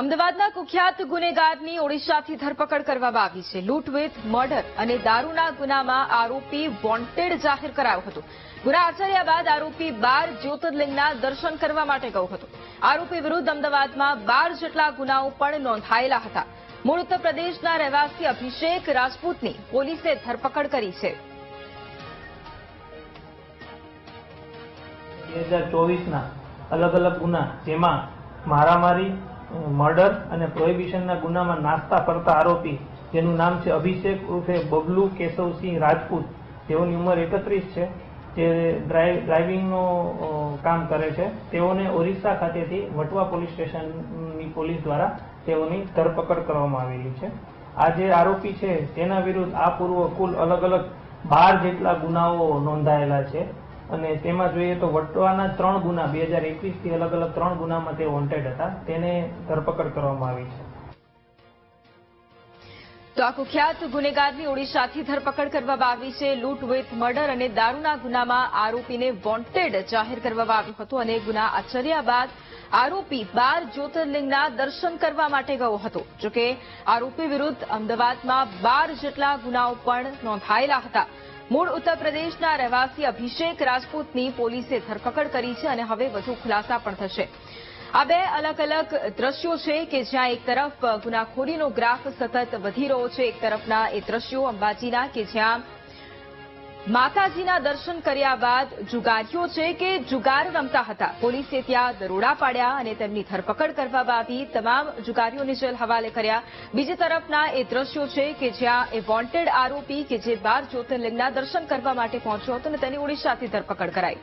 અમદાવાદના કુખ્યાત ગુનેગારની ઓડિશાથી ધરપકડ કરવામાં આવી છે. લૂંટ વિથ મર્ડર અને દારૂના ગુનામાં આરોપી વોન્ટેડ જાહેર કરાયો હતો. ગુના આચર્યા બાદ આરોપી બાર જ્યોતિર્લિંગના દર્શન કરવા માટે ગયો હતો. આરોપી વિરુદ્ધ અમદાવાદમાં બાર જેટલા ગુનાઓ પણ નોંધાયેલા હતા. મૂળ ઉત્તર પ્રદેશના રહેવાસી અભિષેક રાજપૂતની પોલીસે ધરપકડ કરી છે. બે હજાર ચોવીસના અલગ અલગ ગુના જેમાં મારામારી મર્ડર અને પ્રોહિબિશનના ગુનામાં નાસ્તા ફરતા આરોપી, જેનું નામ છે અભિષેક ઉર્ફે બબલુ કેશવસિંહ રાજપૂત. જેઓની ઉંમર એકત્રીસ છે. જે ડ્રાઇવ, ડ્રાઇવિંગનું કામ કરે છે. તેઓને ઓરિસ્સા ખાતેથી વટવા પોલીસ સ્ટેશનની પોલીસ દ્વારા તેઓની ધરપકડ કરવામાં આવેલી છે. આ જે આરોપી છે, તેના વિરુદ્ધ આ પૂર્વ કુલ અલગ અલગ બાર જેટલા ગુનાઓ નોંધાયેલા છે. અને તેમાં જોઈએ તો વટવાના ત્રણ ગુના, બે હજાર એકવીસથી અલગ અલગ ત્રણ ગુનામાં તે વોન્ટેડ હતા. તેને ધરપકડ કરવામાં આવી છે. તો આ કુખ્યાત ગુનેગારની ઓડિશાથી ધરપકડ કરવામાં આવી છે. લૂંટ વિથ મર્ડર અને દારૂના ગુનામાં આરોપીને વોન્ટેડ જાહેર કરવામાં આવ્યું હતું અને ગુના આચર્યા બાદ આરોપી બાર જ્યોતિર્લિંગના દર્શન કરવા માટે ગયો હતો. જોકે આરોપી વિરુદ્ધ અમદાવાદમાં બાર જેટલા ગુનાઓ પણ નોંધાયેલા હતા. મૂળ ઉત્તર પ્રદેશના રહેવાસી અભિષેક રાજપૂતની પોલીસે ધરપકડ કરી છે અને હવે વધુ ખુલાસા પણ થશે. આ બે અલગ અલગ દ્રશ્યો છે કે જ્યાં એક તરફ ગુનાખોરીનો ગ્રાફ સતત વધી રહ્યો છે, એક તરફના એ દ્રશ્યો અંબાજીના કે જ્યાં માતાજીના દર્શન કર્યા બાદ જુગારીઓ છે કે જુગાર રમતા હતા. પોલીસે ત્યાં દરોડા પાડ્યા અને તેમની ધરપકડ કરવામાં આવી. તમામ જુગારીઓને જેલ હવાલે કર્યા. બીજી તરફના એ દ્રશ્યો છે કે જ્યાં એ વોન્ટેડ આરોપી કે જે બાર જ્યોતિર્લિંગના દર્શન કરવા માટે પહોંચ્યો હતો અને તેની ઓડિશાથી ધરપકડ કરાઈ.